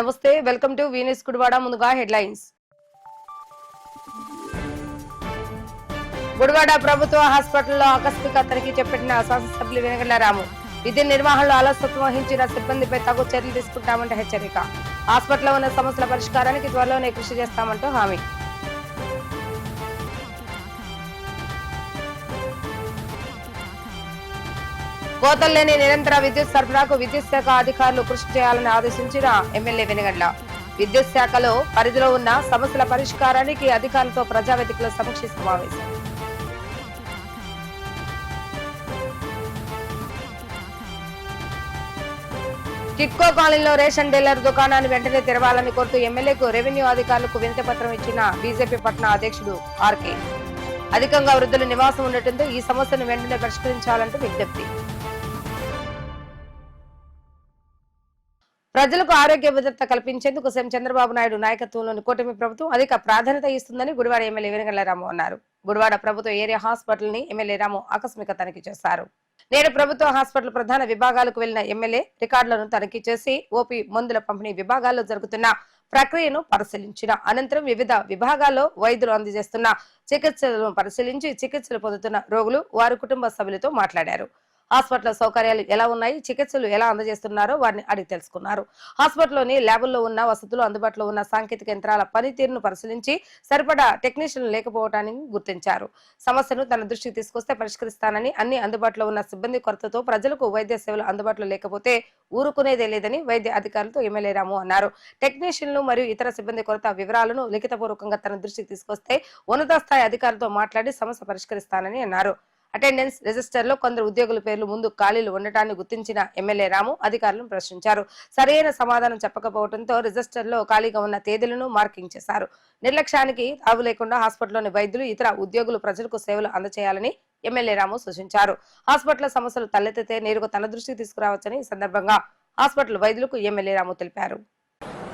నమస్తే welcome to Venus Gudivada ముందుగా headlines. Gudivada ప్రభుత్వ హాస్పిటల్లో ఆకస్మిక తనిఖీ చేపట్టిన శాసనసభ్యులు వెనగళ్ళ రాము విధి నిర్వహణలో అలసత్వం వహించిన సిబ్బందిపై తగు చర్యలు తీసుకుంటామంటే హెచ్చరిక. హాస్పిటల్లో ఉన్న సమస్యల పరిష్కారానికి త్వరలోనే కృషి చేస్తామంటూ హామీ. కోతలు లేని నిరంతర విద్యుత్ సరఫరాకు విద్యుత్ శాఖ అధికారులు కృషి చేయాలని ఆదేశించిన ఎమ్మెల్యే వెనగండ్ల. విద్యుత్ శాఖలో పరిధిలో ఉన్న సమస్యల పరిష్కారానికి అధికారులతో ప్రజావేదికలో సమీక్ష సమావేశం. టిట్కో కాలనీలో రేషన్ డీలర్ దుకాణాన్ని వెంటనే తెరవాలని కోరుతూ ఎమ్మెల్యేకు రెవెన్యూ అధికారులకు వినతి పత్రం ఇచ్చిన బీజేపీ పట్న అధ్యక్షుడు ఆర్కే. అధికంగా వృద్ధులు నివాసం ఉండటంతో ఈ సమస్యను వెంటనే పరిష్కరించాలంటూ విజ్ఞప్తి. ప్రజలకు ఆరోగ్య భద్రత కల్పించేందుకు సీఎం చంద్రబాబు నాయుడు నాయకత్వంలోని కూటమి ప్రభుత్వం అధిక ప్రాధాన్యత ఇస్తుందని గుడివాడ ఎమ్మెల్యే వెనగళ్ళ రాము అన్నారు. గుడివాడ ప్రభుత్వ ఏరియా హాస్పిటల్ని ఎమ్మెల్యే రాము ఆకస్మిక తనిఖీ చేశారు. నేడు ప్రభుత్వ హాస్పిటల్ ప్రధాన విభాగాలకు వెళ్ళిన ఎమ్మెల్యే రికార్డులను తనిఖీ చేసి ఓపీ మందుల పంపిణీ విభాగాల్లో జరుగుతున్న ప్రక్రియను పరిశీలించిన అనంతరం వివిధ విభాగాల్లో వైద్యులు అందజేస్తున్న చికిత్సలను పరిశీలించి చికిత్సలు పొందుతున్న రోగులు వారి కుటుంబ సభ్యులతో మాట్లాడారు. హాస్పిటల్ సౌకర్యాలు ఎలా ఉన్నాయి చికిత్సలు ఎలా అందజేస్తున్నారో వారిని అడిగి తెలుసుకున్నారు. హాస్పిటల్లోని ల్యాబుల్లో ఉన్న వసతులు అందుబాటులో ఉన్న సాంకేతిక యంత్రాల పనితీరును పరిశీలించి సరిపడా టెక్నీషియన్లు లేకపోవటాన్ని గుర్తించారు. సమస్యను తన దృష్టికి తీసుకొస్తే పరిష్కరిస్తానని అన్ని అందుబాటులో ఉన్న సిబ్బంది కొరతతో ప్రజలకు వైద్య సేవలు అందుబాటులో లేకపోతే ఊరుకునేదే లేదని వైద్య అధికారులతో ఎమ్మెల్యే రాము అన్నారు. టెక్నీషియన్లు మరియు ఇతర సిబ్బంది కొరత వివరాలను లిఖితపూర్వకంగా తన దృష్టికి తీసుకొస్తే ఉన్నత స్థాయి అధికారులతో మాట్లాడి సమస్య పరిష్కరిస్తానని అన్నారు. అటెండెన్స్ రిజిస్టర్లో కొందరు ఉద్యోగుల పేర్లు ముందు ఖాళీలు ఉండటాన్ని గుర్తించిన ఎమ్మెల్యే రాము అధికారులను ప్రశ్నించారు. సరైన సమాధానం చెప్పకపోవడంతో రిజిస్టర్లో ఖాళీగా ఉన్న తేదీలను మార్కింగ్ చేశారు. నిర్లక్ష్యానికి తావు లేకుండా హాస్పిటల్లోని వైద్యులు ఇతర ఉద్యోగులు ప్రజలకు సేవలు అందజేయాలని ఎమ్మెల్యే రాము సూచించారు. హాస్పిటల్ సమస్యలు తలెత్తితే నేరుగా తన దృష్టికి తీసుకురావచ్చని ఈ సందర్భంగా హాస్పిటల్ వైద్యులకు ఎమ్మెల్యే రాము తెలిపారు.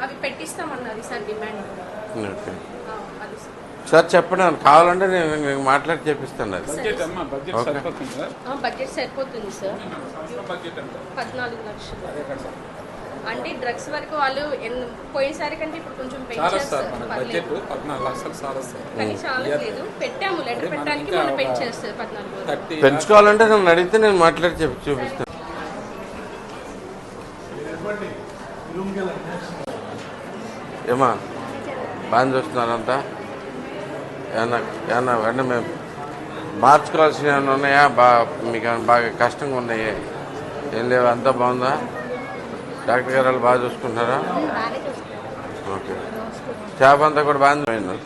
అవి పెట్టిస్తామన్నది సార్ డిమాండ్. సార్. చెప్పండి కావాలంటే నేను నేను మాట్లాడి చేపిస్తాను అది. బడ్జెట్ అమ్మా బడ్జెట్ ఓకే. సరిపోతుంది సార్ ఆ, బడ్జెట్ సరిపోతుంది సార్. సంవత్సరం బడ్జెట్ ఎంత? పద్నాలుగు లక్షలు. అదే కదా సార్. అంటే డ్రగ్స్ వరకు వాళ్ళు పోయినసారి కంటే ఇప్పుడు కొంచెం పెంచుకోవాలంటే నన్ను అడిగితే నేను మాట్లాడి చెప్పి చూపిస్తాను ఏమా బాగా చూస్తున్నారంతా? ఏమన్నా ఏమన్నా వెంటనే మేము మార్చుకోవాల్సినవి ఏమైనా ఉన్నాయా? బా మీకు ఏమైనా బాగా కష్టంగా ఉన్నాయి? ఏం లేవు అంతా బాగుందా? డాక్టర్ గారు వాళ్ళు బాగా చూసుకుంటున్నారా? ఓకే. స్టాఫ్ అంతా కూడా పోయింది?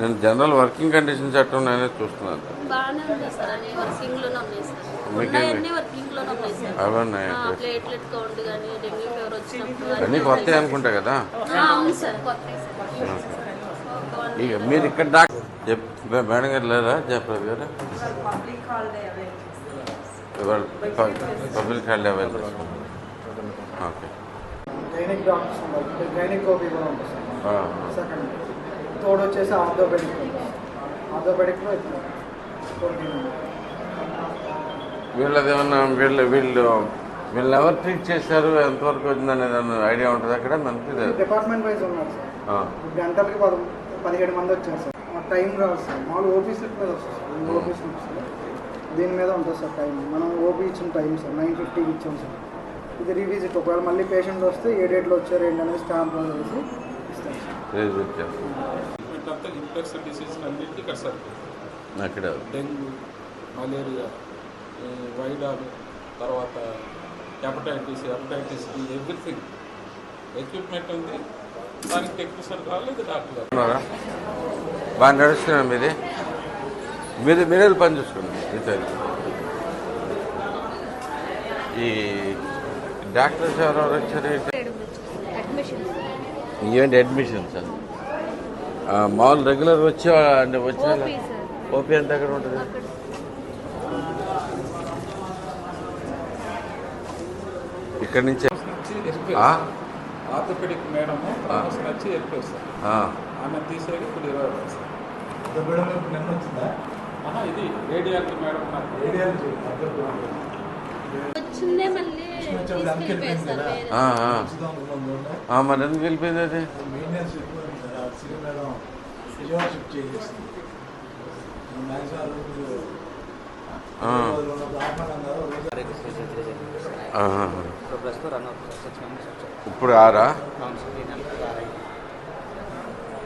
నేను జనరల్ వర్కింగ్ కండిషన్స్ ఎట్లా ఉన్నాయని చూస్తున్నాను. లోనే ఉన్నాయి అన్నీ కొత్త అనుకుంటా కదా? మీరు ఇక్కడ చెప్ మేడం గారు లేరా? Jayaprada garu? Public holiday available okay. Gynaec doctors ఉన్నారు గైనిక్ ఓపీ కూడా ఉంటుంది ఆ, సార్ సెకండ్. తోడు వచ్చేసి ఆర్థోపెడిక్ ఆర్థోపెడిక్లో వీళ్ళది ఏమన్నా వీళ్ళు వీళ్ళు వీళ్ళు ఎవరు ట్రీట్ చేశారు? ఎంతవరకు వచ్చిందనేది ఏమన్నా ఐడియా ఉంటుంది? అక్కడ మనకి డిపార్ట్మెంట్ వైజ్ ఉన్నారు సార్. గంటలకి పద పదిహేడు మంది వచ్చారు సార్. టైం రాదు సార్. మామూలు ఓపీ స్లిప్ మీద వస్తుంది సార్. OP slip sir. దీని మీద ఉంటుంది సార్ టైం. మనం ఓపీ ఇచ్చిన టైం సార్. నైన్ ఫిఫ్టీకి ఇచ్చాం సార్. ఇది రివిజిట్. ఒకవేళ మళ్ళీ పేషెంట్ వస్తే ఏ డేట్లో వచ్చారు ఏంటనేది స్టాంప్ వేసి ఇస్తాం సార్. ఇన్ఫెక్షన్ డిసీజ్ ఇక్కడ సరిపోతుంది అక్కడ డెంగ్యూ మలేరియా వైడాలు తర్వాత hepatitis hepatitis B everything. Equipment ఉంది. దానికి టెక్నీషియన్ కావాలి డాక్టర్ బాగా నడుస్తున్నా మీది. మీరు మీరే పని చూసుకోండి మీతో ఈ డాక్టర్స్ ఎవరెవరు వచ్చారు? ఏంటి అడ్మిషన్ సార్? మామూలు రెగ్యులర్ వచ్చే అంటే వచ్చే ఓపీ సార్. ఓపీ ఎంత ఎక్కడ ఉంటుంది? ఇక్కడి నుంచి? ఆర్థోపెడిక్ మేడం వచ్చి వెళ్ళిపోయి సార్. ఆ, ఆమె తీసేది ఇప్పుడు ఇరవై ఆహా, ఇది మేడం మరి. ఎందుకు వెళ్ళిపోయింది అది. ఇప్పుడు ఇప్పుడు ఆరా.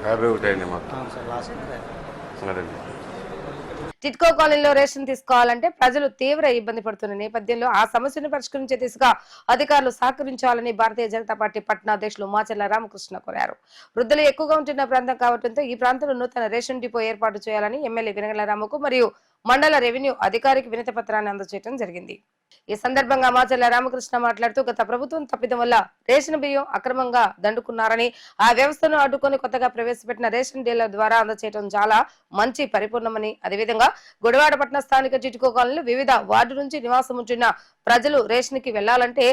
యాభై ఒకటి అయింది మొత్తం. చేస్తున్నారండి టిట్కో కాలనీలో రేషన్ తీసుకోవాలంటే ప్రజలు తీవ్ర ఇబ్బంది పడుతున్న నేపథ్యంలో ఆ సమస్యను పరిష్కరించే దిశగా అధికారులు సహకరించాలని భారతీయ జనతా పార్టీ పట్నా అధ్యక్షులు మాచర్ల రామకృష్ణ కోరారు. వృద్ధులు ఎక్కువగా ఉంటున్న ప్రాంతం కావడంతో ఈ ప్రాంతంలో నూతన రేషన్ డిపో ఏర్పాటు చేయాలని ఎమ్మెల్యే వినగల రామకు మరియు మండల రెవెన్యూ అధికారికి వినతి పత్రాన్ని అందజేయడం జరిగింది. ఈ సందర్భంగా మాచర్ల రామకృష్ణ మాట్లాడుతూ గత ప్రభుత్వం తప్పిదం వల్ల రేషన్ బియ్యం అక్రమంగా దండుకున్నారని ఆ వ్యవస్థను అడ్డుకొని కొత్తగా ప్రవేశపెట్టిన రేషన్ డీలర్ ద్వారా అందచేయడం చాలా మంచి పరిపూర్ణమని. అదేవిధంగా గుడివాడ పట్టణ స్థానిక చిటుకో కాలనీలో వివిధ వార్డు నుంచి నివాసం ఉంటున్న ప్రజలు రేషన్కి వెళ్ళాలంటే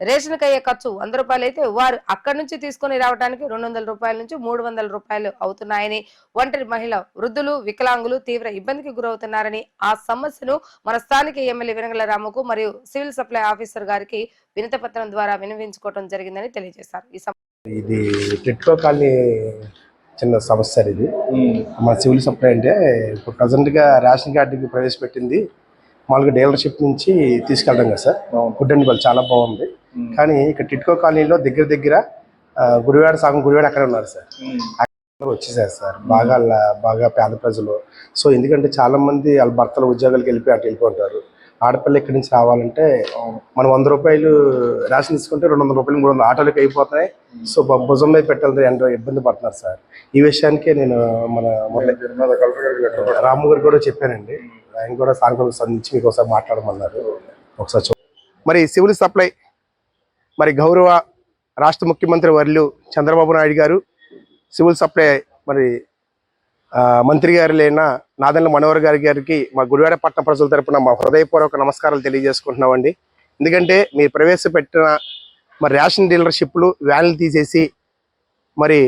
రేషన్ అయ్యే ఖర్చు వంద రూపాయలు అయితే వారు అక్కడి నుంచి తీసుకొని రావడానికి రెండు వందల రూపాయల నుంచి మూడు వందల రూపాయలు అవుతున్నాయని ఒంటరి మహిళ వృద్ధులు వికలాంగులు తీవ్ర ఇబ్బందికి గురవుతున్నారని ఆ సమస్యను మన స్థానిక ఎమ్మెల్యే వినగల రాముకు మరియు సివిల్ సప్లై ఆఫీసర్ గారికి వినతి పత్రం ద్వారా వినిపించుకోవడం జరిగిందని తెలియజేశారు. ఈ ఇది టిట్కో కాలనీ చిన్న సమస్య ఇది. మన సివిల్ సప్లై అంటే ఇప్పుడు ప్రజెంట్గా రేషన్ కార్డుకి ప్రవేశపెట్టింది మామూలుగా డీలర్షిప్ నుంచి తీసుకెళ్ళడం కదా సార్. ఫుడ్ అండ్ వాళ్ళు చాలా బాగుంది. కానీ ఇక్కడ టిట్కో కాలనీలో దగ్గర దగ్గర ఆ, గుడివాడ సగం గుడివాడ అక్కడే ఉన్నారు సార్. వచ్చేసారు సార్. బాగా బాగా పేద ప్రజలు. సో ఎందుకంటే చాలా మంది వాళ్ళ భర్తలు ఉద్యోగాలకు వెళ్ళిపోయి అటు వెళ్ళిపోతారు ఆడపిల్ల ఇక్కడి నుంచి రావాలంటే మనం వంద రూపాయలు రేషన్ తీసుకుంటే రెండు వందల రూపాయలు మూడు వందల ఆటోలకు అయిపోతున్నాయి. సో భుజం మీద పెట్టాలంటే ఎంతో ఇబ్బంది పడుతున్నారు సార్. ఈ విషయానికే నేను మన రాము గారు కూడా చెప్పానండి ఆయన కూడా సాయంత్రం సంధించి మీకు ఒకసారి మాట్లాడమన్నారు ఒకసారి మరి సివిల్ సప్లై మరి గౌరవ రాష్ట్ర ముఖ్యమంత్రి వర్యులు చంద్రబాబు నాయుడు గారు సివిల్ సప్లై మరి మంత్రి గారు లేన నాదెండ్ల మనోహర్ గారి గారికి మా గుడివాడ పట్టణ ప్రజల తరపున మా హృదయపూర్వక నమస్కారాలు తెలియజేసుకుంటున్నామండి. ఎందుకంటే మీరు ప్రవేశపెట్టిన మరి రేషన్ డీలర్షిప్లు వ్యాన్లు తీసేసి మరి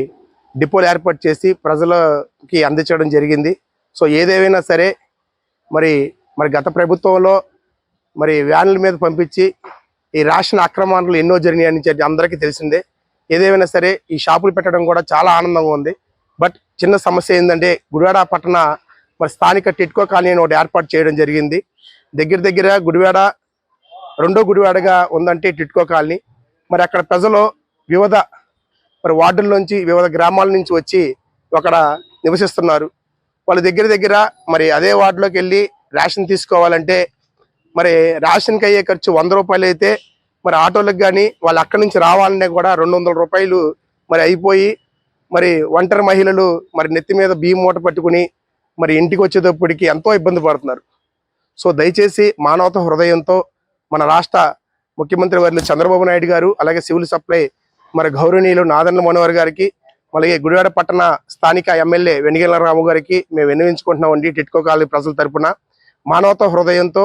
డిపోలు ఏర్పాటు చేసి ప్రజలకి అందించడం జరిగింది. సో ఏదేమైనా సరే మరి మరి గత ప్రభుత్వంలో మరి వ్యాన్ల మీద పంపించి ఈ రేషన్ అక్రమాలు ఎన్నో జరిగినాయని చెప్పి అందరికీ తెలిసిందే. ఏదేమైనా సరే ఈ షాపులు పెట్టడం కూడా చాలా ఆనందంగా ఉంది. బట్ చిన్న సమస్య ఏంటంటే గుడివాడ పట్టణ మరి స్థానిక టిట్కో కాలనీ అని ఒకటి ఏర్పాటు చేయడం జరిగింది. దగ్గర దగ్గర గుడివాడ రెండో గుడివాడగా ఉందంటే టిట్కో కాలనీ. మరి అక్కడ ప్రజలు వివిధ మరి వార్డుల నుంచి వివిధ గ్రామాల నుంచి వచ్చి అక్కడ నివసిస్తున్నారు. వాళ్ళ దగ్గర దగ్గర మరి అదే వార్డులోకి వెళ్ళి రేషన్ తీసుకోవాలంటే మరి రేషన్కి అయ్యే ఖర్చు వంద రూపాయలు అయితే మరి ఆటోలకు కానీ వాళ్ళు అక్కడి నుంచి రావాలనే కూడా రెండు వందల రూపాయలు మరి అయిపోయి మరి ఒంటరి మహిళలు మరి నెత్తి మీద బియ్యం మూట పట్టుకుని మరి ఇంటికి వచ్చేటప్పటికి ఎంతో ఇబ్బంది పడుతున్నారు. సో దయచేసి మానవత హృదయంతో మన రాష్ట్ర ముఖ్యమంత్రి వర్యులు చంద్రబాబు నాయుడు గారు అలాగే సివిల్ సప్లై మరి గౌరవనీయులు నాదెండ్ల మనోహర్ గారికి అలాగే గుడివాడ పట్టణ స్థానిక ఎమ్మెల్యే వెనిగెల రాము గారికి మేము విన్నవించుకుంటున్నామండి టిట్కో కాలనీ ప్రజల తరపున. మానవత హృదయంతో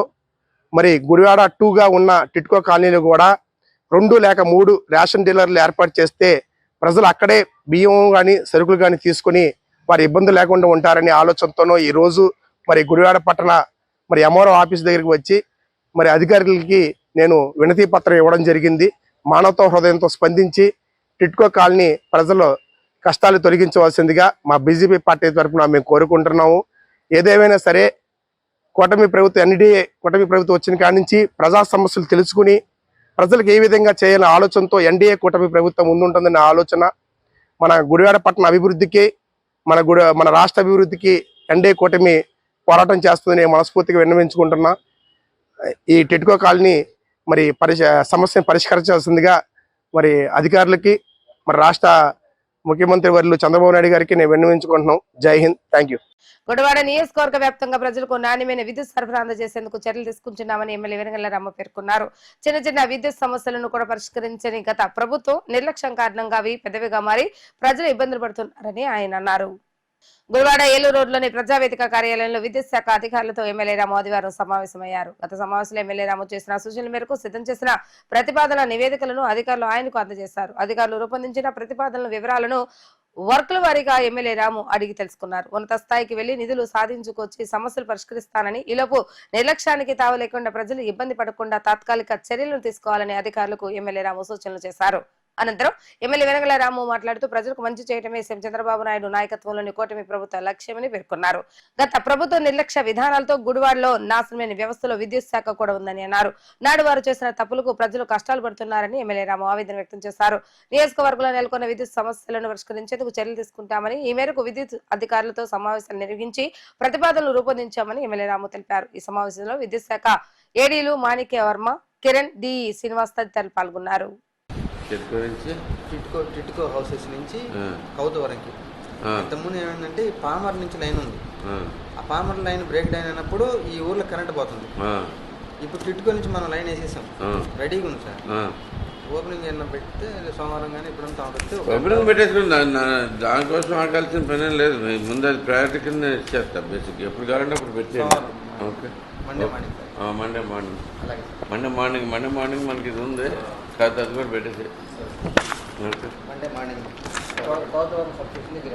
మరి గుడివాడ టూగా ఉన్న టిట్కో కాలనీలు కూడా రెండు లేక మూడు రేషన్ డీలర్లు ఏర్పాటు చేస్తే ప్రజలు అక్కడే బియ్యం కానీ సరుకులు కానీ తీసుకొని వారి ఇబ్బంది లేకుండా ఉంటారనే ఆలోచనతోనూ ఈ రోజు మరి గుడివాడ పట్టణ మరి ఎంఆర్ఓ ఆఫీస్ దగ్గరికి వచ్చి మరి అధికారులకి నేను వినతి పత్రం ఇవ్వడం జరిగింది. మానవత హృదయంతో స్పందించి టిట్కో కాలనీ ప్రజలు కష్టాలు తొలగించవలసిందిగా మా బీజేపీ పార్టీ తరఫున మేము కోరుకుంటున్నాము. ఏదేమైనా సరే కూటమి ప్రభుత్వం ఎన్డీఏ కూటమి ప్రభుత్వం వచ్చిన కాడి నుంచి ప్రజా సమస్యలు తెలుసుకుని ప్రజలకు ఏ విధంగా చేయాలనే ఆలోచనతో ఎన్డీఏ కూటమి ప్రభుత్వం ముందుంటుందనే ఆలోచన మన గుడివాడ పట్టణ అభివృద్ధికి మన గుడి మన రాష్ట్ర అభివృద్ధికి ఎన్డీఏ కూటమి పోరాటం చేస్తుందని మనస్ఫూర్తిగా విన్నవించుకుంటున్నా. ఈ టెటికో కాలనీ మరి పరిశ సమస్యను పరిష్కరించాల్సిందిగా మరి అధికారులకి మరి రాష్ట్ర ముఖ్యమంత్రి వర్యులు చంద్రబాబు నాయుడు గారికి నేను విన్నవించుకుంటున్నాం. జై హింద్. Thank you. గుడివాడ నియోజకవర్గ వ్యాప్తంగా ప్రజలకు నాణ్యమైన విద్యుత్ సరఫరా అందజేసేందుకు చర్యలు తీసుకుంటున్నామని ఎమ్మెల్యే వెనగల రామ పేర్కొన్నారు. చిన్న చిన్న విద్యుత్ సమస్యలను కూడా పరిష్కరించని గత ప్రభుత్వం నిర్లక్ష్యం కారణంగా అవి పెద్దవిగా మారి ప్రజలు ఇబ్బందులు పడుతున్నారని ఆయన అన్నారు. గురువాడ ఏలూరు రోడ్లోని ప్రజావేదిక కార్యాలయంలో విద్యుత్ శాఖ అధికారులతో ఎమ్మెల్యే రాము ఆదివారం సమావేశమయ్యారు. గత సమావేశంలో ఎమ్మెల్యే రాము చేసిన సూచనల మేరకు సిద్ధం చేసిన ప్రతిపాదన నివేదికలను అధికారులు ఆయనకు అందజేశారు. అధికారులు రూపొందించిన ప్రతిపాదనల వివరాలను వర్కుల వారీగా ఎమ్మెల్యే రాము అడిగి తెలుసుకున్నారు. ఉన్నత స్థాయికి వెళ్ళి నిధులు సాధించుకొచ్చి సమస్యలు పరిష్కరిస్తానని ఈలోపు నిర్లక్ష్యానికి తావు లేకుండా ప్రజలు ఇబ్బంది పడకుండా తాత్కాలిక చర్యలను తీసుకోవాలని అధికారులకు ఎమ్మెల్యే రాము సూచనలు చేశారు. అనంతరం ఎమ్మెల్యే వెనగల రాము మాట్లాడుతూ ప్రజలకు మంచి చేయడమే సీఎం చంద్రబాబు నాయుడు నాయకత్వంలోని కూటమి ప్రభుత్వ లక్ష్యమని పేర్కొన్నారు. గత ప్రభుత్వ నిర్లక్ష్య విధానాలతో గుడివాడలో నాశనమైన వ్యవస్థలో విద్యుత్ శాఖ కూడా ఉందని అన్నారు. నాడు వారు చేసిన తప్పులకు ప్రజలు కష్టాలు పడుతున్నారని ఎమ్మెల్యే రాము ఆవేదన వ్యక్తం చేశారు. నియోజకవర్గంలో నెలకొన్న విద్యుత్ సమస్యలను పరిష్కరించేందుకు చర్యలు తీసుకుంటామని ఈ మేరకు విద్యుత్ అధికారులతో సమావేశాలు నిర్వహించి ప్రతిపాదనలు రూపొందించామని ఎమ్మెల్యే రాము తెలిపారు. ఈ సమావేశంలో విద్యుత్ శాఖ ఏడీలు మాణిక్య వర్మ కిరణ్ డి. శ్రీనివాస్ తదితరులు పాల్గొన్నారు. చెట్టు గురించి టిట్కో టిట్కో హౌసెస్ నుంచి ఆ. కౌత వరకు. ఇంతకుముందు ఏమైందంటే పామర్ నుంచి లైన్ ఉంది. ఆ, పామర్ లైన్ బ్రేక్ డౌన్ అయినప్పుడు ఈ ఊర్లో కరెంట్ పోతుంది. ఇప్పుడు టిట్కో నుంచి మనం లైన్ వేసేసాం. రెడీగా ఉంది సార్. ఓపెనింగ్ ఏమన్నా పెడితే సోమవారం కానీ ఇప్పుడంతా వస్తే శుభ్రం పెట్టేసుకుని దానికోసం ఆగాల్సిన పని లేదు. ముందు అది ప్రయారిటీ కింద ఇచ్చేస్తా బేసిక్ ఎప్పుడు కావాలంటే అప్పుడు పెట్టేయండి. Okay. Monday morning Monday morning Monday morning Monday morning మనకి ఇది ఉంది. కాదు అది కూడా పెట్టేసి సబ్స్టేషన్ దగ్గర.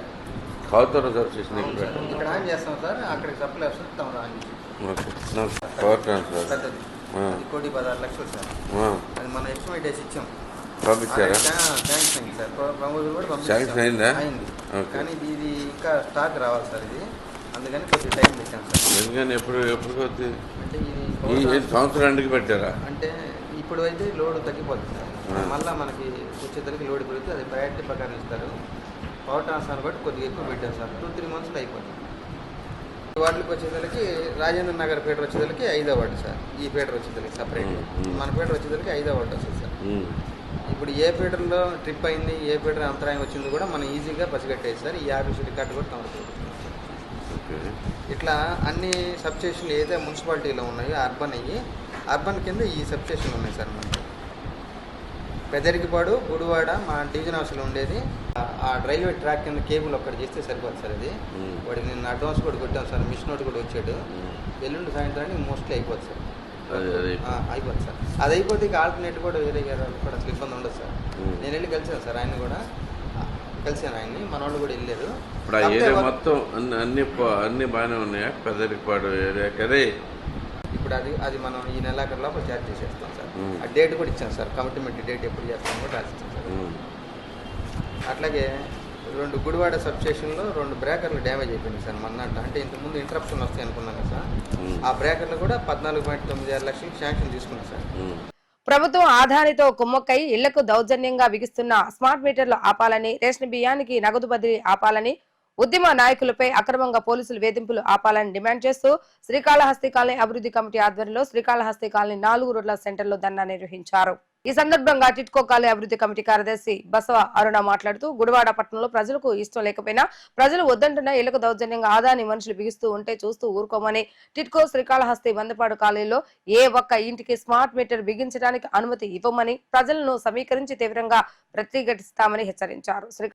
కౌతర సబ్స్టేషన్ అవును ఇక్కడ ఆన్ చేస్తాం సార్. అక్కడికి సప్లై వస్తుంది తమ ఆన్ పవర్ ట్రాన్స్ఫర్ కోటి పదహారు లక్షలు సార్. అది మనం ఎస్టిమేట్ వేసి ఇచ్చాం. పంపించారా? థ్యాంక్స్ అయింది సార్. కూడా. Sanction అయిందా? అయింది. కానీ ఇది ఇంకా స్టాక్ రావాలి సార్ ఇది. అందుకని కొద్దిగా టైం పెట్టాం సార్. ఎందుకని? ఎప్పుడు ఎప్పుడు అంటే ఇది సంవత్సరానికి పెట్టారా? అంటే ఇప్పుడు అయితే లోడ్ తగ్గిపోతుంది. మళ్ళీ మనకి వచ్చేసరికి లోడ్ పెరిగితే అది ప్రయారిటీ ప్రకారం ఇస్తారు. పవర్ ట్రాన్స్ఫర్ బట్టి కొద్దిగా ఎక్కువ పెట్టాం సార్ టూ త్రీ మంత్స్లో అయిపోతుంది వాటికి వచ్చేసరికి రాజేంద్ర నగర్ పీటర్ వచ్చేసరికి ఐదో వార్డు సార్. ఈ పీటర్ వచ్చేసరికి సపరేట్. మన పీటర్ వచ్చేసరికి ఐదో వార్డు వస్తుంది సార్. ఇప్పుడు ఏ పీటర్లో ట్రిప్ అయింది ఏ పీటర్ అంతరాయం వచ్చింది కూడా మనం ఈజీగా పసిగట్టేది సార్. ఈ ఆర్బీసీ రికార్డు కూడా ఓకే. ఇట్లా అన్ని సబ్స్టేషన్లు ఏదైతే మున్సిపాలిటీలో ఉన్నాయో అర్బన్ అయ్యి అర్బన్ కింద ఈ సబ్స్టేషన్లు ఉన్నాయి సార్ మనకి. పెదరికిపాడు గుడివాడ మా డివిజన్ హౌస్లో ఉండేది. ఆ- రైల్వే ట్రాక్ కింద కేబుల్ ఒక్కటి చేస్తే సరిపోతుంది సార్ అది. వాడికి నిన్న అడ్వాన్స్ కూడా కొట్టాం సార్ మిషన్ ఒకటి కూడా వచ్చాడు. ఎల్లుండి సాయంత్రానికి మోస్ట్లీ అయిపోతుంది సార్. అయిపోతుంది సార్. అది అయిపోతే ఇక ఆల్టర్నేట్ కూడా వేరే గారు కూడా అసలు ఇబ్బంది ఉండదు సార్. నేను వెళ్ళి కలిసాను సార్ ఆయన కూడా. కలిసాను ఆయన్ని. మన వాళ్ళు కూడా వెళ్ళారు. ఇప్పుడు ఆ ఏరియా మొత్తం అన్ని అన్ని అన్ని బాగానే ఉన్నాయా? పెద్దరికపాడు ఏరియా. కదే ఇప్పుడు అది అది మనం ఈ నెలాఖరు లోపల చార్జ్ చేసేస్తాం సార్. ఆ డేట్ కూడా ఇచ్చాం సార్. కమిట్మెంట్ డేట్ ఎప్పుడు చేస్తాం కూడా రాసిస్తాం సార్. అట్లాగే రెండు గుడివాడ సబ్ స్టేషన్లో రెండు బ్రేకర్లు డ్యామేజ్ అయిపోయింది సార్ మొన్నట అంటే ఇంతకుముందు ఇంటరప్షన్ వస్తాయి అనుకున్నాం కదా సార్. ఆ బ్రేకర్లు కూడా పద్నాలుగు పాయింట్ తొమ్మిది ఆరు లక్షలు శాంక్షన్ తీసుకున్నాం సార్. ప్రభుత్వం ఆధారితో కుమ్మక్కై ఇళ్ళకు దౌర్జన్యంగా బిగిస్తున్న స్మార్ట్ మీటర్లు ఆపాలని రేషన్ బియ్యానికి నగదు బదిలీ ఆపాలని ఉద్యమ నాయకులపై అక్రమంగా పోలీసులు వేధింపులు ఆపాలని డిమాండ్ చేస్తూ శ్రీకాళహస్తి కాలనీ అభివృద్ధి కమిటీ ఆధ్వర్యంలో శ్రీకాళహస్తి కాలనీ నాలుగు రోడ్ల సెంటర్లో ధర్నా నిర్వహించారు. ఈ సందర్భంగా టిట్కో కాలనీ అభివృద్ధి కమిటీ కార్యదర్శి బసవ అరుణ మాట్లాడుతూ గుడివాడ పట్టణంలో ప్రజలకు ఇష్టం లేకపోయినా ప్రజలు వద్దంటున్న ఇళ్ళకు దౌర్జన్యంగా ఆదాని మనుషులు బిగిస్తూ ఉంటే చూస్తూ ఊరుకోమని టిట్కో శ్రీకాళహస్తి వందపాడు కాలనీలో ఏ ఒక్క ఇంటికి స్మార్ట్ మీటర్ బిగించడానికి అనుమతి ఇవ్వమని ప్రజలను సమీకరించి తీవ్రంగా ప్రతిఘటిస్తామని హెచ్చరించారు. శ్రీ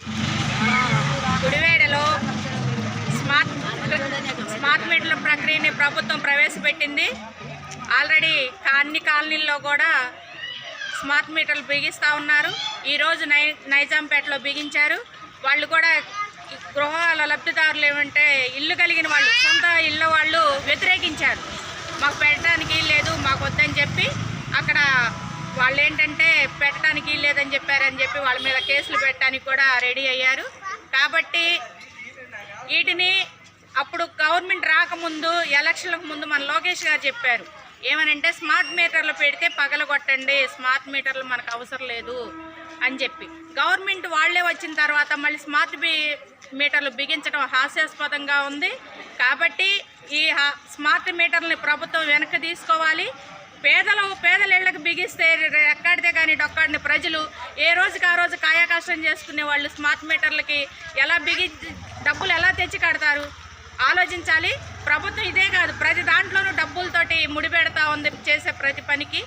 గుడివేడలో స్మార్ట్ స్మార్ట్ మీటర్ల ప్రక్రియని ప్రభుత్వం ప్రవేశపెట్టింది. ఆల్రెడీ అన్ని కాలనీల్లో కూడా స్మార్ట్ మీటర్లు బిగిస్తూ ఉన్నారు. ఈరోజు నై నైజాంపేటలో బిగించారు. వాళ్ళు కూడా గృహాల లబ్ధిదారులు ఏమంటే ఇల్లు కలిగిన వాళ్ళు సొంత ఇళ్ళ వాళ్ళు వ్యతిరేకించారు. మాకు పెట్టడానికి లేదు మాకు వద్దని చెప్పి అక్కడ వాళ్ళు ఏంటంటే పెట్టడానికి లేదని చెప్పారని చెప్పి వాళ్ళ మీద కేసులు పెట్టడానికి కూడా రెడీ అయ్యారు. కాబట్టి వీటిని అప్పుడు గవర్నమెంట్ రాకముందు ఎలక్షన్లకు ముందు మన లోకేష్ గారు చెప్పారు. ఏమనంటే స్మార్ట్ మీటర్లు పెడితే పగలగొట్టండి స్మార్ట్ మీటర్లు మనకు అవసరం లేదు అని చెప్పి. గవర్నమెంట్ వాళ్ళే వచ్చిన తర్వాత మళ్ళీ స్మార్ట్ మీటర్లు బిగించడం హాస్యాస్పదంగా ఉంది. కాబట్టి ఈ హా- స్మార్ట్ మీటర్ని ప్రభుత్వం వెనక్కి తీసుకోవాలి. పేదలం పేదల ఇళ్ళకి బిగిస్తే ఎక్కడితే కానీ డొక్కడిని ప్రజలు ఏ రోజుకి ఆ రోజు కాయా కష్టం చేసుకునే వాళ్ళు స్మార్ట్ మీటర్లకి ఎలా బిగి డబ్బులు ఎలా తెచ్చి కడతారు? ఆలోచించాలి. ప్రభుత్వం ఇదే కాదు ప్రతి దాంట్లోనూ డబ్బులతోటి ముడిపెడతా ఉంది చేసే ప్రతి పనికి.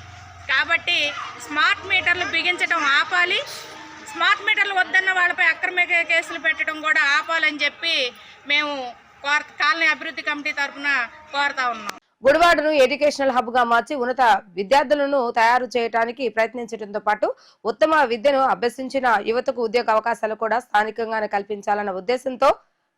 కాబట్టి స్మార్ట్ మీటర్లు బిగించడం ఆపాలి. స్మార్ట్ మీటర్లు వద్దన్న వాళ్ళపై అక్రమ కేసులు పెట్టడం కూడా ఆపాలని చెప్పి మేము కోర కాలనీ అభివృద్ధి కమిటీ తరఫున కోరుతా ఉన్నాం. గుడివాడను ఎడ్యుకేషనల్ హబ్గా మార్చి ఉన్నత విద్యార్థులను తయారు చేయడానికి ప్రయత్నించడంతో పాటు ఉత్తమ విద్యను అభ్యసించిన యువతకు ఉద్యోగ అవకాశాలు కూడా స్థానికంగానే కల్పించాలన్న ఉద్దేశంతో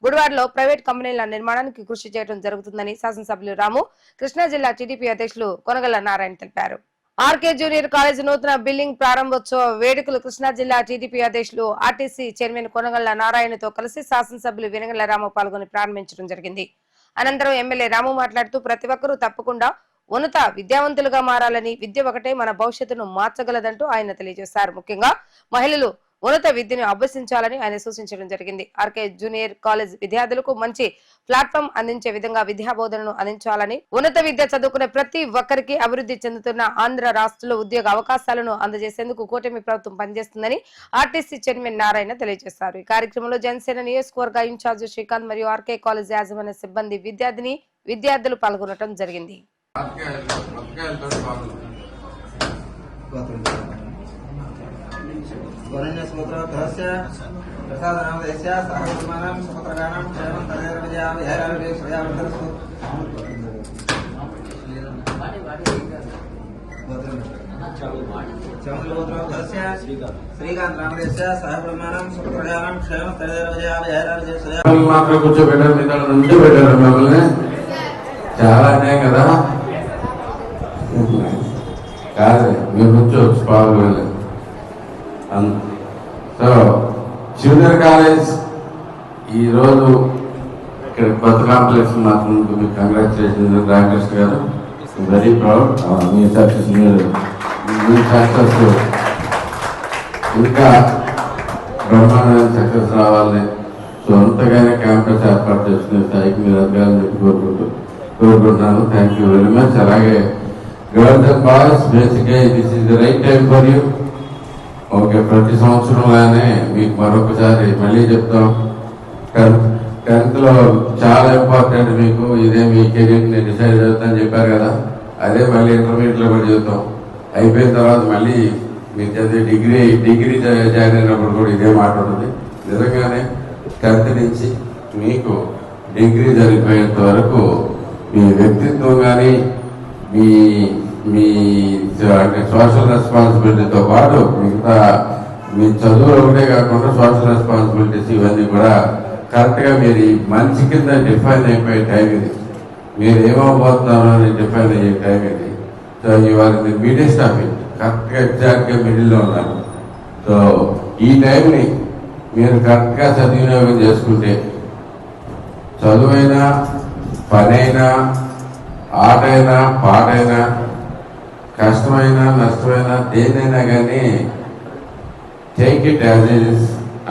గుడివాడలో ప్రైవేట్ కంపెనీల నిర్మాణానికి కృషి చేయడం జరుగుతుందని శాసనసభ్యులు రాము కృష్ణా జిల్లా టీడీపీ అధ్యక్షులు కొనగల నారాయణ తెలిపారు. ఆర్కే జూనియర్ కాలేజ్ నూతన బిల్డింగ్ ప్రారంభోత్సవ వేడుకలు కృష్ణా జిల్లా టీడీపీ అధ్యక్షులు ఆర్టీసీ చైర్మన్ కొనగల్ల నారాయణతో కలిసి శాసనసభ్యులు వినగల రాము పాల్గొని ప్రారంభించడం జరిగింది. అనంతరం ఎమ్మెల్యే రాము మాట్లాడుతూ ప్రతి ఒక్కరూ తప్పకుండా ఉన్నత విద్యావంతులుగా మారాలని విద్య ఒకటే మన భవిష్యత్తును మార్చగలదంటూ ఆయన తెలియజేశారు. ముఖ్యంగా మహిళలు ఉన్నత విద్యను అభ్యసించాలని ఆయన సూచించడం జరిగింది ఆర్కే జూనియర్ కాలేజ్ విద్యార్థులకు మంచి ప్లాట్ఫామ్ అందించే విధంగా విద్యా బోధనను అందించాలని ఉన్నత విద్య చదువుకునే ప్రతి ఒక్కరికి అభివృద్ధి చెందుతున్న ఆంధ్ర రాష్ట్రంలో ఉద్యోగ అవకాశాలను అందజేసేందుకు కూటమి ప్రభుత్వం పనిచేస్తుందని ఆర్టీసీ చైర్మన్ నారాయణ తెలియజేశారు ఈ కార్యక్రమంలో జనసేన నియోజకవర్గ ఇన్ఛార్జ్ శ్రీకాంత్ మరియు ఆర్కే కాలేజ్ యాజమాన్య సిబ్బంది విద్యార్థిని విద్యార్థులు పాల్గొనడం జరిగింది వరణ్యసూత్రోద్ధరస్య ప్రసాదనామదేశ్య సహకుమానం సుపత్రగానం క్షేమం తదేర్విజయా విహారాలు శ్రేయావర్ధనసు చమలగోత్రోద్ధరస్య శ్రీకాంత్ రామదేశ్య సహకుమానం సుపత్రగానం మాత్రం కూర్చోబెట్టారు మీద నుండి పెట్టారు మిమ్మల్ని. చాలా అన్యాయం కదా? కాదు మీరు కూర్చోవచ్చు పాల్గొనలేదు సో జూనియర్ కాలేజ్ ఈరోజు ఇక్కడ కొత్త కాంప్లెక్స్ మాత్రం మీకు కంగ్రాచులేషన్ రామకృష్ణ గారు. వెరీ ప్రౌడ్ మీ సక్సెస్ మీరు మీ సక్సెస్ ఇంకా బ్రహ్మాండమైన సక్సెస్ రావాలని సొంతగానే క్యాంపస్ ఏర్పాటు చేసుకునే స్థాయికి మీరు ఎదగాలని కోరుకుంటూ కోరుకుంటున్నాను. థ్యాంక్ యూ వెరీ మచ్ అలాగే గవర్నర్ బాయ్స్ బేసిక్గా this is the right time for you okay ప్రతి సంవత్సరంలానే మీకు మరొకసారి మళ్ళీ చెప్తాం. టెన్త్ టెన్త్లో చాలా ఇంపార్టెంట్ మీకు ఇదే మీ కెరీర్ నేను డిసైడ్ చేస్తానని చెప్పారు కదా అదే మళ్ళీ ఇంటర్మీడియట్లో కూడా చెప్తాం అయిపోయిన తర్వాత మళ్ళీ మీరు చదివే డిగ్రీ డిగ్రీ జాయిన్ అయినప్పుడు కూడా ఇదే మాట ఉంటుంది. నిజంగానే టెన్త్ నుంచి మీకు డిగ్రీ జరిగిపోయేంత వరకు మీ వ్యక్తిత్వం కానీ మీ మీ అంటే సోషల్ రెస్పాన్సిబిలిటీతో పాటు మిగతా మీ చదువు ఒకటే కాకుండా సోషల్ రెస్పాన్సిబిలిటీస్ ఇవన్నీ కూడా కరెక్ట్గా మీరు ఈ మంచి కింద డిఫైన్ అయిపోయే టైం ఇది. మీరు ఏమవబోతున్నారో అని డిఫైన్ అయ్యే టైం ఇది. సో ఇవాళ మీడియం స్టాఫింగ్ కరెక్ట్గా ఎగ్జాక్ట్గా మిడిల్లో ఉన్నారు. సో ఈ టైంని మీరు కరెక్ట్గా సద్వినియోగం చేసుకుంటే చదువైనా పనైనా ఆటైనా పాటైనా కష్టమైనా నష్టమైనా దేనైనా కానీ take it as is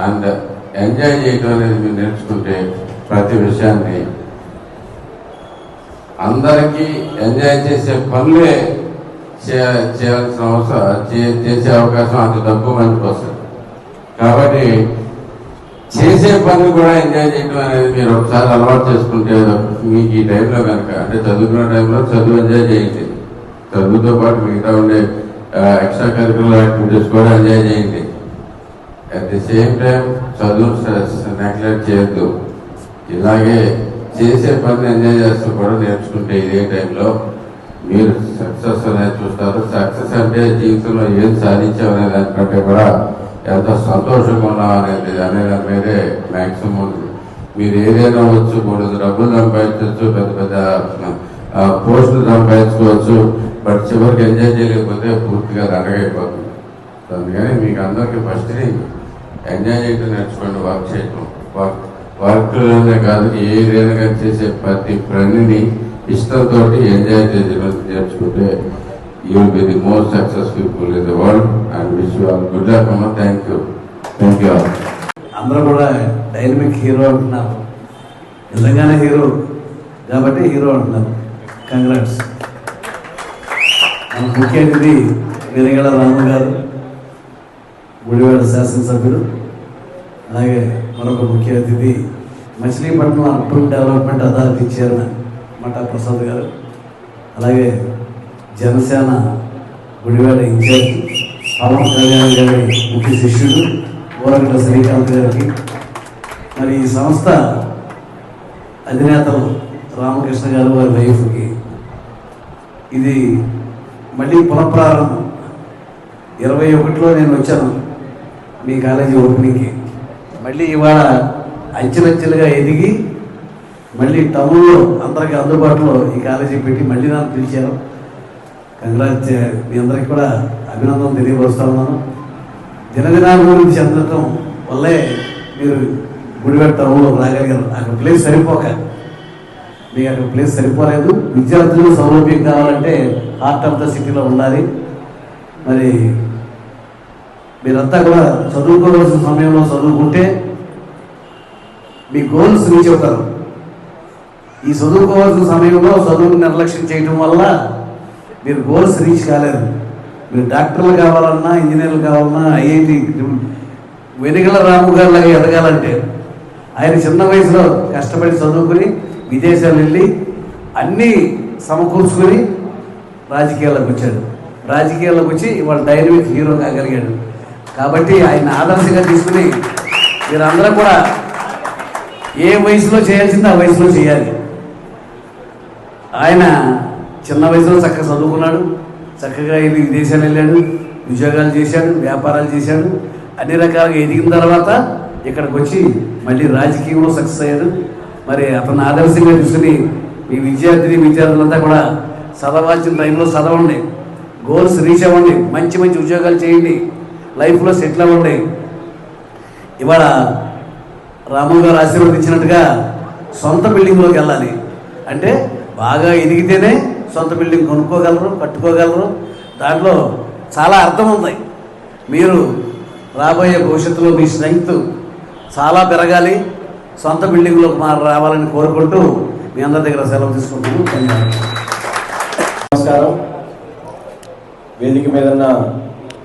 and enjoy చేయటం అనేది మీరు నేర్చుకుంటే ప్రతి విషయాన్ని అందరికీ ఎంజాయ్ చేసే పనులే చేయాల్సిన అవసరం చేసే అవకాశం అంత తక్కువ మందికి వస్తుంది. కాబట్టి చేసే పనులు కూడా ఎంజాయ్ చేయడం అనేది మీరు ఒకసారి అలవాటు చేసుకుంటే మీకు ఈ టైంలో కనుక అంటే చదువుకున్న టైంలో చదువు ఎంజాయ్ చేయండి. చదువుతో పాటు మిగతా ఉండే ఎక్స్ట్రా కరికులర్ యాక్టివిటీస్ కూడా ఎంజాయ్ చేయండి. అట్ ది సేమ్ టైం చదువు నెగ్లెక్ట్ చేయొద్దు. ఇలాగే చేసే పని ఎంజాయ్ చేస్తూ కూడా నేర్చుకుంటే ఇదే టైంలో మీరు సక్సెస్ అనేది చూస్తారు. సక్సెస్ అంటే జీవితంలో ఏం సాధించామనే దానికంటే కూడా ఎంత సంతోషంగా ఉన్నాం అనేది అనే దాని మీదే మ్యాక్సిమం మీరు ఏదైనా వచ్చు మూడు డబ్బులు సంపాదించవచ్చు పెద్ద పెద్ద ఆ, పోస్టులు సంపాదించుకోవచ్చు బట్ చివరికి ఎంజాయ్ చేయలేకపోతే పూర్తిగా దండగైపోతుంది అందుకని మీకు అందరికీ ఫస్ట్ ఎంజాయ్ చేయటం నేర్చుకోండి వర్క్ చేయటం. వర్క్ వర్క్లోనే కాదు ఏదైనా కానీ చేసే ప్రతి పనిని ఇష్టంతో ఎంజాయ్ చేయడం నేర్చుకుంటే you will be the most successful people in the world and wish you all good luck అమ్మ. Thank you thank you all అందరూ కూడా డైనమిక్ హీరో అంటున్నారు. నిజంగానే హీరో కాబట్టి హీరో అంటున్నారు. కంగ్రాట్స్ ముఖ్య అతిథి వెలిగల రాము గారు గుడివాడ శాసనసభ్యులు అలాగే మరొక ముఖ్య అతిథి Machilipatnam urban development authority chairman Matha Prasad garu అలాగే జనసేన గుడివాడ ఇన్ఛార్జ్ పవన్ కళ్యాణ్ గారి ముఖ్య శిష్యుడు ఊరగడ్డ శ్రీకాంత్ గారికి మరి ఈ సంస్థ అధినేతలు రామకృష్ణ గారు వారి వైఫ్కి ఇది మళ్ళీ పునఃప్రారంభం. ఇరవై ఒకటిలో నేను వచ్చాను మీ కాలేజీ ఓపెనింగ్కి. మళ్ళీ ఇవాళ అంచెలంచెలుగా ఎదిగి మళ్ళీ టౌన్లో అందరికీ అందుబాటులో ఈ కాలేజీ పెట్టి మళ్ళీ నన్ను పిలిచారు. కంగ్రాట్స్ మీ అందరికీ కూడా అభినందనలు తెలియపరుస్తా ఉన్నాను. దినదినాభివృద్ధి చెందటం వల్లే మీరు గుడివెట్ టౌన్లో రాగలిగారు. అక్కడ ప్లేస్ సరిపోక అక్కడ ప్లేస్ సరిపోలేదు. విద్యార్థులు సౌలభ్యం కావాలంటే హార్ట్ ఆఫ్ ద సిటీలో ఉండాలి. మరి మీరంతా కూడా చదువుకోవాల్సిన సమయంలో చదువుకుంటే మీ గోల్స్ రీచ్ అవుతారు ఈ చదువుకోవాల్సిన సమయంలో చదువుని నిర్లక్ష్యం చేయడం వల్ల మీరు గోల్స్ రీచ్ కాలేరు మీరు డాక్టర్లు కావాలన్నా ఇంజనీర్లు కావాలన్నా ఐఐటి వెనుగల రాము గారి లాగా ఎదగాలంటే ఆయన చిన్న వయసులో కష్టపడి చదువుకుని విదేశాలు వెళ్ళి అన్నీ సమకూర్చుకొని రాజకీయాల్లోకి వచ్చాడు. రాజకీయాల్లోకి వచ్చి ఇవాళ డైనమిక్ హీరో కాగలిగాడు కాబట్టి ఆయన ఆదర్శంగా తీసుకుని మీరందరూ కూడా ఏ వయసులో చేయాల్సిందో ఆ వయసులో చేయాలి. ఆయన చిన్న వయసులో చక్కగా చదువుకున్నాడు. చక్కగా ఇది విదేశాలు వెళ్ళాడు. ఉద్యోగాలు చేశాడు వ్యాపారాలు చేశాడు. అన్ని రకాలుగా ఎదిగిన తర్వాత ఇక్కడికి వచ్చి మళ్ళీ రాజకీయంలో సక్సెస్ అయ్యాడు. మరి అతను ఆదర్శంగా తీసుకుని మీ విద్యార్థిని విద్యార్థులంతా కూడా చదవాల్సిన టైంలో చదవండి. గోల్స్ రీచ్ అవ్వండి. మంచి మంచి ఉద్యోగాలు చేయండి. లైఫ్లో సెటిల్ అవ్వండి. ఇవాళ రాము గారు ఆశీర్వదించినట్టుగా సొంత బిల్డింగ్లోకి వెళ్ళాలి. అంటే బాగా ఎదిగితేనే సొంత బిల్డింగ్ కొనుక్కోగలరు కట్టుకోగలరు. దాంట్లో చాలా అర్థం ఉంది. మీరు రాబోయే భవిష్యత్తులో మీ స్ట్రెంగ్త్ చాలా పెరగాలి. సొంత బిల్డింగ్లోకి మారు రావాలని కోరుకుంటూ మీ అందరి దగ్గర సెలవు తీసుకుంటాము ధన్యవాదాలు. నమస్కారం. వేదిక మీద ఉన్న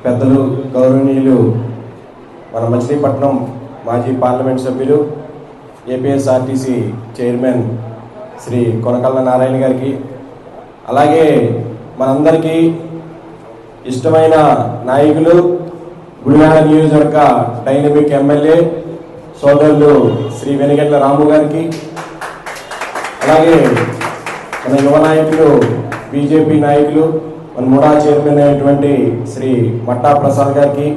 పెద్దలు గౌరవనీయులు మన మచిలీపట్నం మాజీ పార్లమెంట్ సభ్యులు ఏపీఎస్ఆర్టీసీ చైర్మన్ శ్రీ కొనకళ్ళ నారాయణ గారికి అలాగే మనందరికీ ఇష్టమైన నాయకులు గుడివాడ నియోజకవర్గ డైనమిక్ ఎమ్మెల్యే సోదరులు శ్రీ వెనిగండ్ల రాము గారికి అలాగే మన యువ నాయకులు బీజేపీ నాయకులు మన ముడా చైర్మన్ అయినటువంటి శ్రీ మట్టా ప్రసాద్ గారికి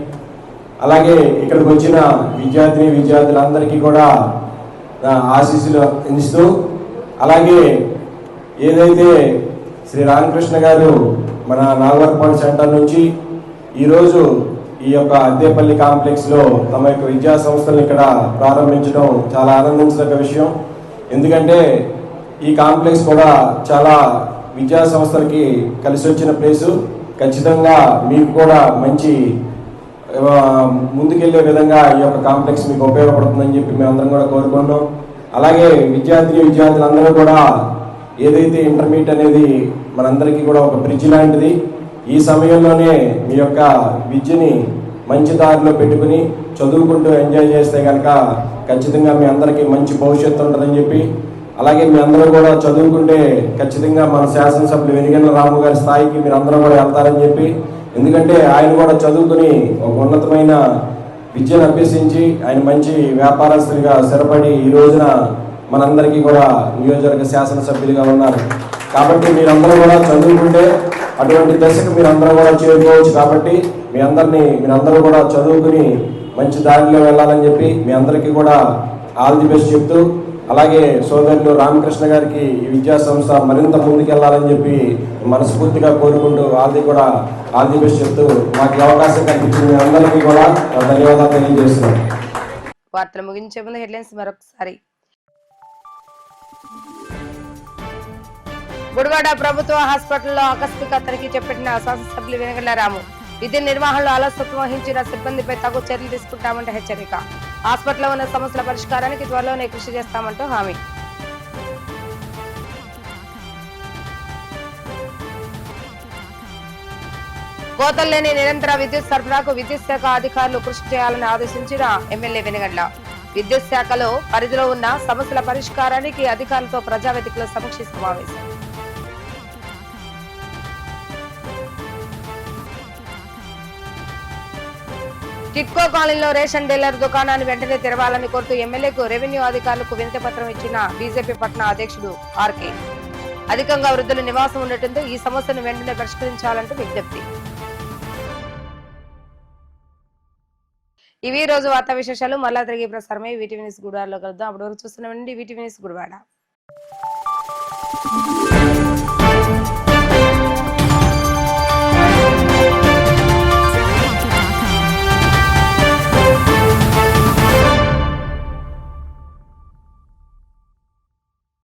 అలాగే ఇక్కడికి వచ్చిన విద్యార్థిని విద్యార్థులందరికీ కూడా నా ఆశీస్సులు అందిస్తూ అలాగే ఏదైతే శ్రీ రామకృష్ణ గారు మన నాగవరపాడు సెంటర్ నుంచి ఈరోజు ఈ యొక్క అద్దేపల్లి కాంప్లెక్స్లో తమ యొక్క విద్యా సంస్థలను ఇక్కడ ప్రారంభించడం చాలా ఆనందించదగ్గ విషయం. ఎందుకంటే ఈ కాంప్లెక్స్ కూడా చాలా విద్యా సంస్థలకి కలిసి వచ్చిన ప్లేసు. ఖచ్చితంగా మీకు కూడా మంచి ముందుకెళ్ళే విధంగా ఈ యొక్క కాంప్లెక్స్ మీకు ఉపయోగపడుతుందని చెప్పి మేము అందరం కూడా కోరుకున్నాం అలాగే విద్యార్థి విద్యార్థులందరూ కూడా ఏదైతే ఇంటర్మీడియట్ అనేది మనందరికీ కూడా ఒక బ్రిడ్జ్ లాంటిది ఈ సమయంలోనే మీ యొక్క విద్యని మంచి దారిలో పెట్టుకుని చదువుకుంటూ ఎంజాయ్ చేస్తే కనుక ఖచ్చితంగా మీ అందరికీ మంచి భవిష్యత్తు ఉంటుందని చెప్పి అలాగే మీ అందరూ కూడా చదువుకుంటే ఖచ్చితంగా మన శాసనసభ్యులు వెనుగన్న రాము గారి స్థాయికి మీరు అందరూ కూడా వెళ్తారని చెప్పి ఎందుకంటే ఆయన కూడా చదువుకుని ఒక ఉన్నతమైన విద్యను అభ్యసించి ఆయన మంచి వ్యాపారస్తులుగా స్థిరపడి ఈ రోజున మనందరికీ కూడా నియోజకవర్గ శాసనసభ్యులుగా ఉన్నారు. కాబట్టి మీరందరూ కూడా చదువుకుంటే అటువంటి దశకు మీరందరూ కూడా చేరుకోవచ్చు కాబట్టి మీ అందరినీ మీరందరూ కూడా చదువుకుని మంచి దారిలో వెళ్ళాలని చెప్పి మీ అందరికీ కూడా ఆల్ ది బెస్ట్ చెప్తూ అలాగే సోదరులు రామకృష్ణ గారికి ఈ విద్యా సంస్థ మరింత ముందుకెళ్ళాలని చెప్పి మనస్ఫూర్తిగా కోరుకుంటూ వాళ్ళది కూడా ఆల్ ది బెస్ట్ చెప్తూ మాకు అవకాశం కల్పించిన మీ అందరికీ కూడా ధన్యవాదాలు తెలియజేస్తున్నాను. వార్తలు ముగించే ముందు హెడ్లైన్స్ మరొకసారి. గుడివాడ ప్రభుత్వ హాస్పిటల్లో ఆకస్మిక తనిఖీ చేపట్టిన శాసనసభ్యులు వెనగళ్ళ రాము విధి నిర్వహణలో అలసత్వం వహించిన సిబ్బందిపై తగు చర్యలు తీసుకుంటామంటే హెచ్చరిక. హాస్పిటల్లో ఉన్న సమస్యల పరిష్కారానికి త్వరలోనే కృషి చేస్తామంటూ హామీ. కోతలు లేని నిరంతర విద్యుత్ సరఫరాకు విద్యుత్ శాఖ అధికారులు కృషి చేయాలని ఆదేశించిన ఎమ్మెల్యే వెనగండ్ల. విద్యుత్ శాఖలో పరిధిలో ఉన్న సమస్యల పరిష్కారానికి అధికారులతో ప్రజావేదికలో సమీక్ష సమావేశం. టిట్కో కాలనీలో రేషన్ డీలర్ దుకాణాన్ని వెంటనే తెరవాలని కోరుతూ ఎమ్మెల్యేకు రెవెన్యూ అధికారులకు వినతిపత్రం ఇచ్చిన బీజేపీ పట్టణ అధ్యక్షుడు ఆర్కే. అధికంగా వృద్ధులు నివాసం ఉండటంతో ఈ సమస్యను వెంటనే పరిష్కరించాలంటూ విజ్ఞప్తి. ఇవి రోజు వార్తా విశేషాలు. మళ్ళా తిరిగి ప్రసారమై వీటివి న్యూస్ గుడివాడలో కలుద్దాం. అప్పటి వరకు చూస్తున్నామండి వీటివి న్యూస్ గుడివాడ.